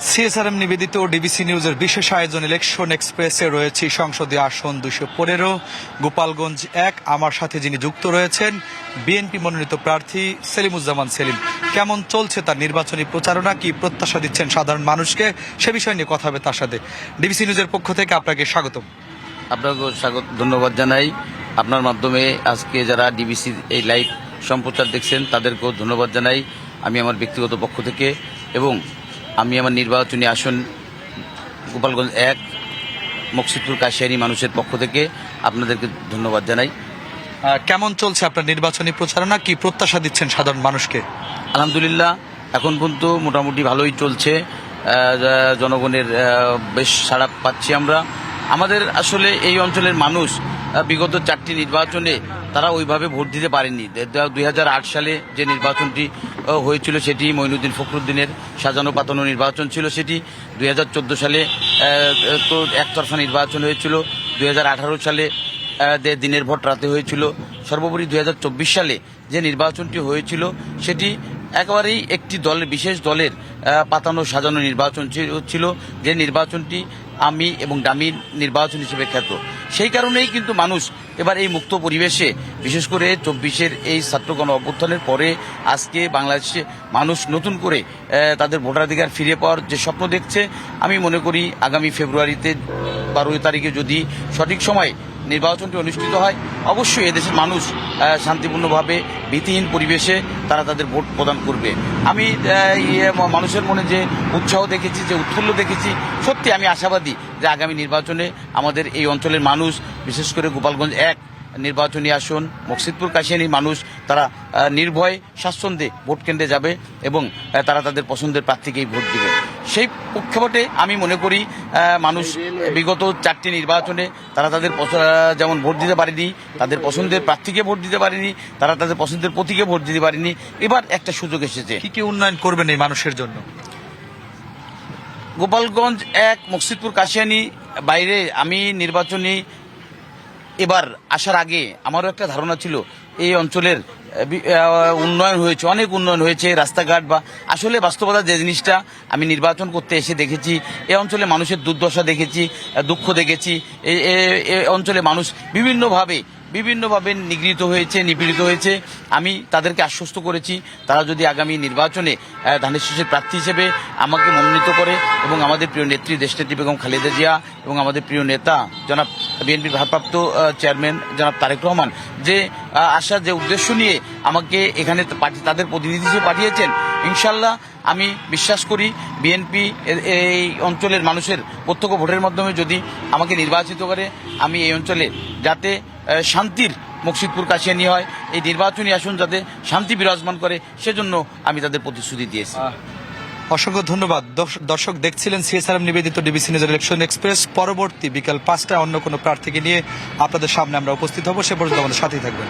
CSRM নিবেদিত DBC নিউজের বিশেষ আয়োজন ইলেকশন এক্সপ্রেসে রয়েছে সংসদীয় আসন দুশো পনেরো, গোপালগঞ্জ এক, আমার সাথে যিনি যুক্ত রয়েছেন, বিএনপি মনোনীত প্রার্থী সেলিমুজ্জামান সেলিম। কেমন চলছে তার নির্বাচনী প্রচারণা? কি প্রত্যাশা দিচ্ছেন সাধারণ মানুষকে? সে বিষয় নিয়ে কথা হবে তার সাথে। ডিবিসি নিউজের পক্ষ থেকে আপনাকে স্বাগতম। আপনাকেও স্বাগত, ধন্যবাদ জানাই। আপনার মাধ্যমে আজকে যারা ডিবিসি এই লাইভ সম্প্রচার দেখছেন, তাদেরকেও ধন্যবাদ জানাই। আমি আমার ব্যক্তিগত পক্ষ থেকে এবং আমি আমার নির্বাচনী আসন গোপালগঞ্জ এক মকসিদপুর কাশিয়ারি মানুষের পক্ষ থেকে আপনাদেরকে ধন্যবাদ জানাই। কেমন চলছে আপনার নির্বাচনী প্রচারণা? কি প্রত্যাশা দিচ্ছেন সাধারণ মানুষকে? আলহামদুলিল্লাহ এখন পর্যন্ত মোটামুটি ভালোই চলছে। জনগণের বেশ সাড়া পাচ্ছি আমরা। আমাদের আসলে এই অঞ্চলের মানুষ বিগত চারটি নির্বাচনে তারা ওইভাবে ভোট দিতে পারেনি দুই হাজার আট সালে যে নির্বাচনটি হয়েছিল সেটি মঈনুদ্দিন ফখরুদ্দিনের সাজানো পাতানো নির্বাচন ছিল সেটি। দুই হাজার চোদ্দ সালে তো একতরফা নির্বাচন হয়েছিল। দুই হাজার আঠারো সালে দিনের ভোট রাতে হয়েছিল। সর্বোপরি দুই হাজার চব্বিশ সালে যে নির্বাচনটি হয়েছিল, সেটি একেবারেই একটি দলের বিশেষ দলের পাতানো সাজানো নির্বাচন ছিল যে নির্বাচনটি আমি এবং ডামি নির্বাচন হিসেবে খ্যাত। সেই কারণেই কিন্তু মানুষ এবার এই মুক্ত পরিবেশে, বিশেষ করে চব্বিশের এই ছাত্রগণ অভ্যুত্থানের পরে আজকে বাংলাদেশে মানুষ নতুন করে তাদের ভোটাধিকার ফিরে পাওয়ার যে স্বপ্ন দেখছে, আমি মনে করি আগামী ফেব্রুয়ারিতে বারোই তারিখে যদি সঠিক সময় নির্বাচনটি অনুষ্ঠিত হয়, অবশ্যই এদেশের মানুষ শান্তিপূর্ণভাবে ভীতিহীন পরিবেশে তারা তাদের ভোট প্রদান করবে। আমি মানুষের মনে যে উৎসাহ দেখেছি, যে উৎফুল্ল দেখেছি, সত্যি আমি আশাবাদী যে আগামী নির্বাচনে আমাদের এই অঞ্চলের মানুষ, বিশেষ করে গোপালগঞ্জ এক নির্বাচনী আসন মকসিদপুর কাশিয়ানির মানুষ তারা নির্ভয়ে স্বাচ্ছন্দ্যে ভোট কেন্দ্রে যাবে এবং তারা তাদের পছন্দের প্রার্থীকেই ভোট দিবে। সেই প্রেক্ষাপটে আমি মনে করি মানুষ বিগত চারটি নির্বাচনে তারা তাদের যেমন ভোট দিতে পারেনি তাদের পছন্দের প্রার্থীকে ভোট দিতে পারেনি তারা তাদের পছন্দের প্রতীকে ভোট দিতে পারেনি। এবার একটা সুযোগ এসেছে। কি কি উন্নয়ন করবেন এই মানুষের জন্য? গোপালগঞ্জ এক মকসিদপুর কাশিয়ানি বাইরে আমি নির্বাচনী এবার আসার আগে আমারও একটা ধারণা ছিল, এই অঞ্চলের উন্নয়ন হয়েছে, অনেক উন্নয়ন হয়েছে, রাস্তাঘাট বা, আসলে বাস্তবতা যে জিনিসটা আমি নির্বাচন করতে এসে দেখেছি, এ অঞ্চলে মানুষের দুর্দশা দেখেছি দুঃখ দেখেছি এ অঞ্চলে মানুষ বিভিন্নভাবে বিভিন্নভাবে নিগৃহীত হয়েছে, নিপীড়িত হয়েছে। আমি তাদেরকে আশ্বস্ত করেছি, তারা যদি আগামী নির্বাচনে ধানের শীষের প্রার্থী হিসেবে আমাকে মনোনীত করে এবং আমাদের প্রিয় নেত্রী দেশনেত্রী বেগম খালেদা জিয়া এবং আমাদের প্রিয় নেতা জনাব বিএনপির ভারপ্রাপ্ত চেয়ারম্যান জনাব তারেক রহমান যে আসার যে উদ্দেশ্য নিয়ে আমাকে এখানে তাদের প্রতিনিধি হিসেবে পাঠিয়েছেন ইনশাল্লাহ আমি বিশ্বাস করি বিএনপি এই অঞ্চলের মানুষের প্রত্যক্ষ ভোটের মাধ্যমে যদি আমাকে নির্বাচিত করে, আমি এই অঞ্চলে যাতে শান্তির মুকসিদপুর কাশিয়ানি হয়। এই নির্বাচনী আসন যাতে শান্তি বিরাজমান করে, সেজন্য আমি তাদের প্রতিশ্রুতি দিয়েছি। অসংখ্য ধন্যবাদ। দর্শ- দর্শক দেখছিলেন সিএসআরএম নিবেদিত ডিবিসি নিউজের ইলেকশন এক্সপ্রেস। পরবর্তী বিকাল পাঁচটায় অন্য কোনো প্রার্থীকে নিয়ে আপনাদের সামনে আমরা উপস্থিত হব। সে পর্যন্ত আমাদের সাথেই থাকবেন।